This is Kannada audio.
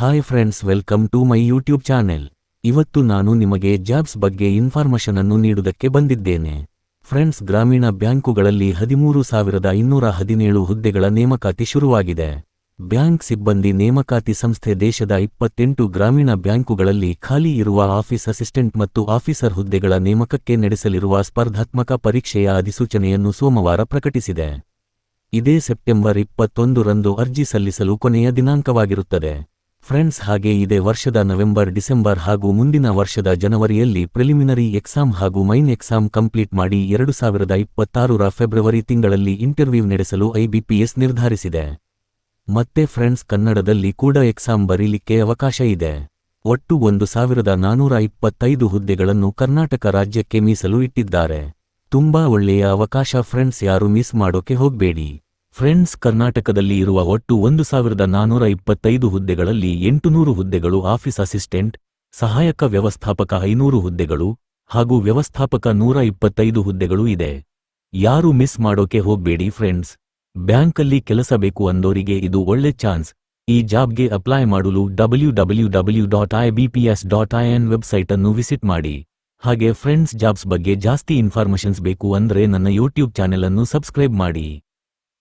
Hi friends welcome to my YouTube channel ಇವತ್ತು ನಾನು ನಿಮಗೆ ಜಾಬ್ಸ್ ಬಗ್ಗೆ ಇನ್ಫಾರ್ಮೇಷನ್ ಅನ್ನು ನೀಡುವುದಕ್ಕೆ ಬಂದಿದ್ದೇನೆ. ಫ್ರೆಂಡ್ಸ್ ಗ್ರಾಮೀಣ ಬ್ಯಾಂಕುಗಳಲ್ಲಿ ಹದಿಮೂರು ಸಾವಿರದ ಇನ್ನೂರ ಹದಿನೇಳು ಹುದ್ದೆಗಳ ನೇಮಕಾತಿ ಶುರುವಾಗಿದೆ. ಬ್ಯಾಂಕ್ ಸಿಬ್ಬಂದಿ ನೇಮಕಾತಿ ಸಂಸ್ಥೆ ದೇಶದ ಇಪ್ಪತ್ತೆಂಟು ಗ್ರಾಮೀಣ ಬ್ಯಾಂಕುಗಳಲ್ಲಿ ಖಾಲಿ ಇರುವ ಆಫೀಸ್ ಅಸಿಸ್ಟೆಂಟ್ ಮತ್ತು ಆಫೀಸರ್ ಹುದ್ದೆಗಳ ನೇಮಕಕ್ಕೆ ನಡೆಸಲಿರುವ ಸ್ಪರ್ಧಾತ್ಮಕ ಪರೀಕ್ಷೆಯ ಅಧಿಸೂಚನೆಯನ್ನು ಸೋಮವಾರ ಪ್ರಕಟಿಸಿದೆ. ಇದೇ ಸೆಪ್ಟೆಂಬರ್ ಇಪ್ಪತ್ತೊಂದರಂದು ಅರ್ಜಿ ಸಲ್ಲಿಸಲು ಕೊನೆಯ ದಿನಾಂಕವಾಗಿರುತ್ತದೆ. ಫ್ರೆಂಡ್ಸ್, ಹಾಗೆ ಇದೇ ವರ್ಷದ ನವೆಂಬರ್, ಡಿಸೆಂಬರ್ ಹಾಗೂ ಮುಂದಿನ ವರ್ಷದ ಜನವರಿಯಲ್ಲಿ ಪ್ರಿಲಿಮಿನರಿ ಎಕ್ಸಾಮ್ ಹಾಗೂ ಮೈನ್ ಎಕ್ಸಾಮ್ ಕಂಪ್ಲೀಟ್ ಮಾಡಿ ಎರಡು ಸಾವಿರದ ಇಪ್ಪತ್ತಾರರ ಫೆಬ್ರವರಿ ತಿಂಗಳಲ್ಲಿ ಇಂಟರ್ವ್ಯೂ ನಡೆಸಲು ಐಬಿಪಿಎಸ್ ನಿರ್ಧರಿಸಿದೆ. ಮತ್ತೆ ಫ್ರೆಂಡ್ಸ್, ಕನ್ನಡದಲ್ಲಿ ಕೂಡ ಎಕ್ಸಾಮ್ ಬರೀಲಿಕ್ಕೆ ಅವಕಾಶ ಇದೆ. ಒಟ್ಟು ಒಂದು ಸಾವಿರದ ನಾನೂರ ಇಪ್ಪತ್ತೈದು ಹುದ್ದೆಗಳನ್ನು ಕರ್ನಾಟಕ ರಾಜ್ಯಕ್ಕೆ ಮೀಸಲು ಇಟ್ಟಿದ್ದಾರೆ. ತುಂಬಾ ಒಳ್ಳೆಯ ಅವಕಾಶ ಫ್ರೆಂಡ್ಸ್, ಯಾರು ಮಿಸ್ ಮಾಡೋಕೆ ಹೋಗ್ಬೇಡಿ. ಫ್ರೆಂಡ್ಸ್ ಕರ್ನಾಟಕದಲ್ಲಿ ಇರುವ ಒಟ್ಟು ಒಂದು ಸಾವಿರದ ನಾನೂರ ಇಪ್ಪತ್ತೈದು ಹುದ್ದೆಗಳಲ್ಲಿ ಎಂಟುನೂರು ಹುದ್ದೆಗಳು ಆಫೀಸ್ ಅಸಿಸ್ಟೆಂಟ್, ಸಹಾಯಕ ವ್ಯವಸ್ಥಾಪಕ ಐನೂರು ಹುದ್ದೆಗಳು ಹಾಗೂ ವ್ಯವಸ್ಥಾಪಕ ನೂರ ಇಪ್ಪತ್ತೈದು ಹುದ್ದೆಗಳು ಇದೆ. ಯಾರು ಮಿಸ್ ಮಾಡೋಕೆ ಹೋಗ್ಬೇಡಿ ಫ್ರೆಂಡ್ಸ್. ಬ್ಯಾಂಕಲ್ಲಿ ಕೆಲಸ ಬೇಕು ಅಂದೋರಿಗೆ ಇದು ಒಳ್ಳೆ ಚಾನ್ಸ್. ಈ ಜಾಬ್ಗೆ ಅಪ್ಲೈ ಮಾಡಲು W W W dot I BPS dot I N website ಅನ್ನು ವಿಸಿಟ್ ಮಾಡಿ. ಹಾಗೆ ಫ್ರೆಂಡ್ಸ್ ಜಾಬ್ಸ್ ಬಗ್ಗೆ ಜಾಸ್ತಿ ಇನ್ಫಾರ್ಮೇಷನ್ಸ್ ಬೇಕು ಅಂದ್ರೆ ನನ್ನ ಯೂಟ್ಯೂಬ್ ಚಾನೆಲ್ ಅನ್ನು ಸಬ್ಸ್ಕ್ರೈಬ್ ಮಾಡಿ.